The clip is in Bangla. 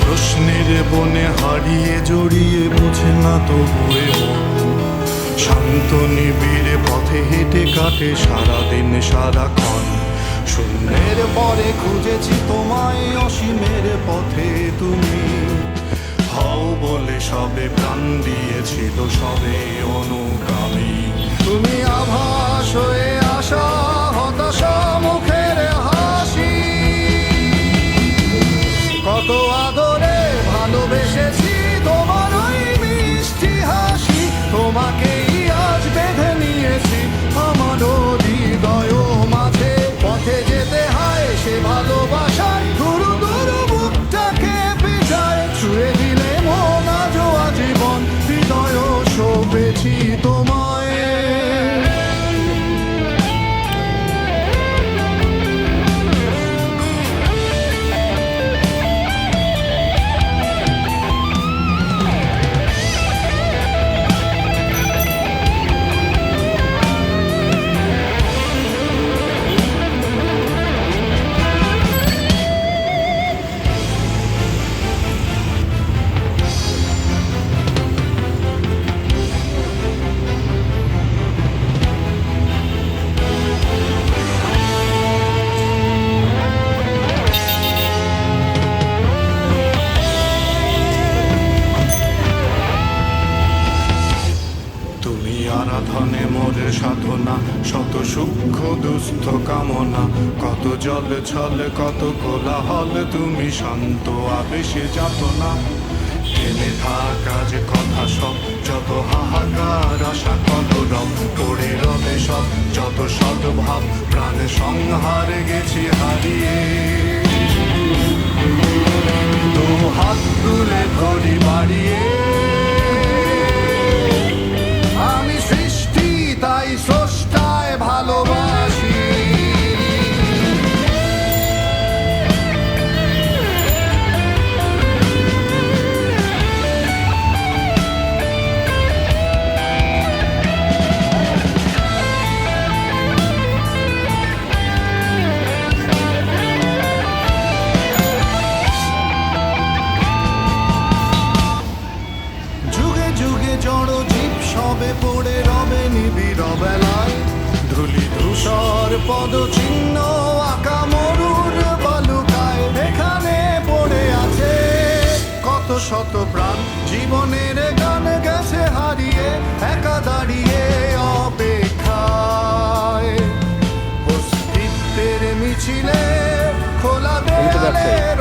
প্রশ্নের বনে হারিয়ে জড়িয়ে বোঝে না তো হয়ে শান্ত নিবিড়ে পথে হেঁটে কাটে সারাদিন সারাক্ষণ। শূন্যের পরে খুঁজেছি তোমায় অসীমের পথে তুমি। হও বলে সবে প্রাণ দিয়েছিল সবে অনুগামী। শোভেছি তোমায় তুমি আরাধনে মোরে সাধনা, শত সূক্ষ্ম দুস্থ কামনা। কত জল ছল, কত কোলাহল, তুমি শান্ত আবেশে যাত না টেনে থাকা যে কথা সব, যত হাহাকার আশা, কত রব পড়ে রবে সব, যত সদ্ভাব, প্রাণে সংহারে গেছি হারিয়ে। রবে পড়ে রবে নিবিড় বেলায় ধুলি ধূসর পদ চিহ্ন আঁকা মরুর বালুকায় এখানে পড়ে আছে। কত শত প্রাণ জীবনের গান গেছে হারিয়ে একা দাঁড়িয়ে অপেক্ষায়। অস্তিত্বের মিছিলে খোলা দেয়ালের